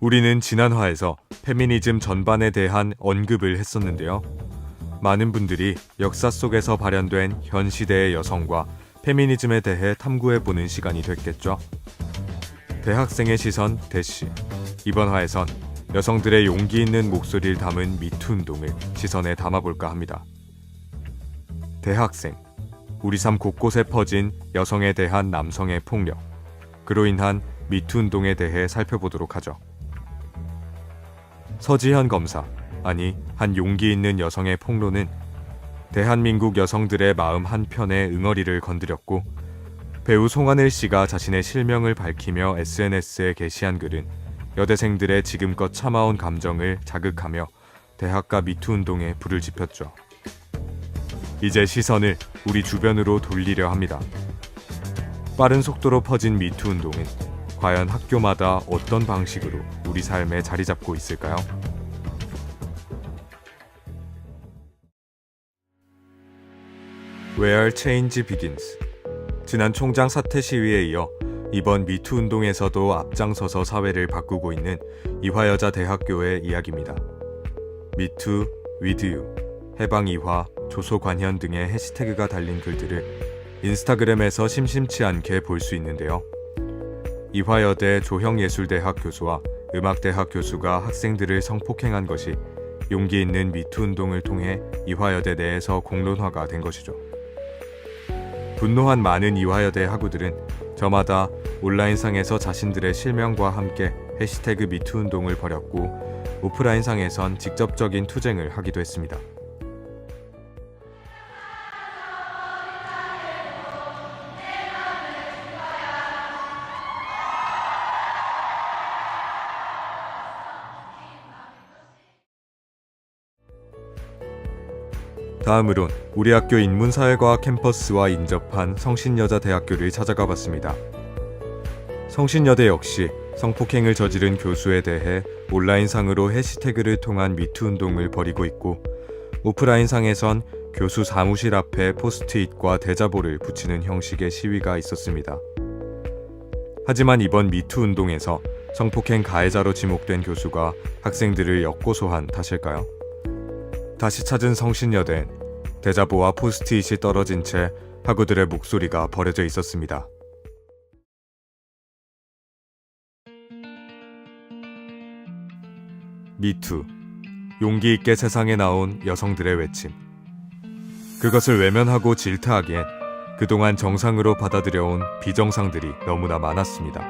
우리는 지난 화에서 페미니즘 전반에 대한 언급을 했었는데요. 많은 분들이 역사 속에서 발현된 현 시대의 여성과 페미니즘에 대해 탐구해보는 시간이 됐겠죠. 대학생의 시선 대시. 이번 화에선 여성들의 용기 있는 목소리를 담은 미투 운동을 시선에 담아볼까 합니다. 대학생. 우리 삶 곳곳에 퍼진 여성에 대한 남성의 폭력. 그로 인한 미투 운동에 대해 살펴보도록 하죠. 서지현 검사, 아니 한 용기 있는 여성의 폭로는 대한민국 여성들의 마음 한편에 응어리를 건드렸고 배우 송하늘 씨가 자신의 실명을 밝히며 SNS에 게시한 글은 여대생들의 지금껏 참아온 감정을 자극하며 대학가 미투 운동에 불을 지폈죠. 이제 시선을 우리 주변으로 돌리려 합니다. 빠른 속도로 퍼진 미투 운동은 과연 학교마다 어떤 방식으로 우리 삶에 자리 잡고 있을까요? Where Change Begins 지난 총장 사퇴 시위에 이어 이번 미투 운동에서도 앞장서서 사회를 바꾸고 있는 이화여자 대학교의 이야기입니다. 미투, 위드유, 해방이화, 조소관현 등의 해시태그가 달린 글들을 인스타그램에서 심심치 않게 볼 수 있는데요. 이화여대 조형예술대학 교수와 음악대학 교수가 학생들을 성폭행한 것이 용기 있는 미투 운동을 통해 이화여대 내에서 공론화가 된 것이죠. 분노한 많은 이화여대 학우들은 저마다 온라인상에서 자신들의 실명과 함께 해시태그 미투 운동을 벌였고 오프라인상에선 직접적인 투쟁을 하기도 했습니다. 다음으론 우리 학교 인문사회과학 캠퍼스와 인접한 성신여자대학교를 찾아가 봤습니다. 성신여대 역시 성폭행을 저지른 교수에 대해 온라인상으로 해시태그를 통한 미투 운동을 벌이고 있고 오프라인상에선 교수 사무실 앞에 포스트잇과 대자보를 붙이는 형식의 시위가 있었습니다. 하지만 이번 미투 운동에서 성폭행 가해자로 지목된 교수가 학생들을 역고소한 탓일까요? 다시 찾은 성신여대엔 대자보와 포스트잇이 떨어진 채 학우들의 목소리가 버려져 있었습니다. 미투 용기 있게 세상에 나온 여성들의 외침 그것을 외면하고 질타하기엔 그동안 정상으로 받아들여온 비정상들이 너무나 많았습니다.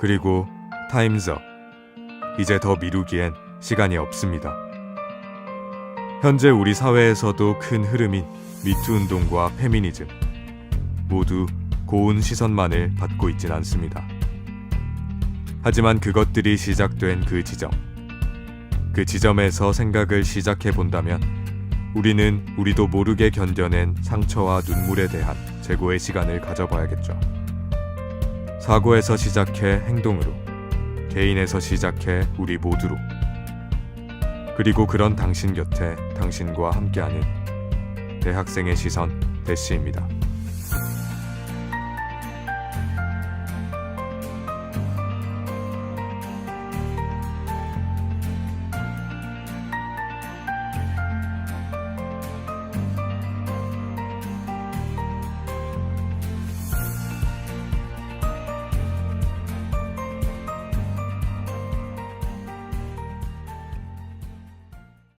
그리고 타임즈업 이제 더 미루기엔 시간이 없습니다. 현재 우리 사회에서도 큰 흐름인 미투 운동과 페미니즘 모두 고운 시선만을 받고 있진 않습니다. 하지만 그것들이 시작된 그 지점, 그 지점에서 생각을 시작해 본다면 우리는 우리도 모르게 견뎌낸 상처와 눈물에 대한 재고의 시간을 가져봐야겠죠. 사고에서 시작해 행동으로, 개인에서 시작해 우리 모두로. 그리고 그런 당신 곁에 당신과 함께하는 대학생의 시선 대시입니다.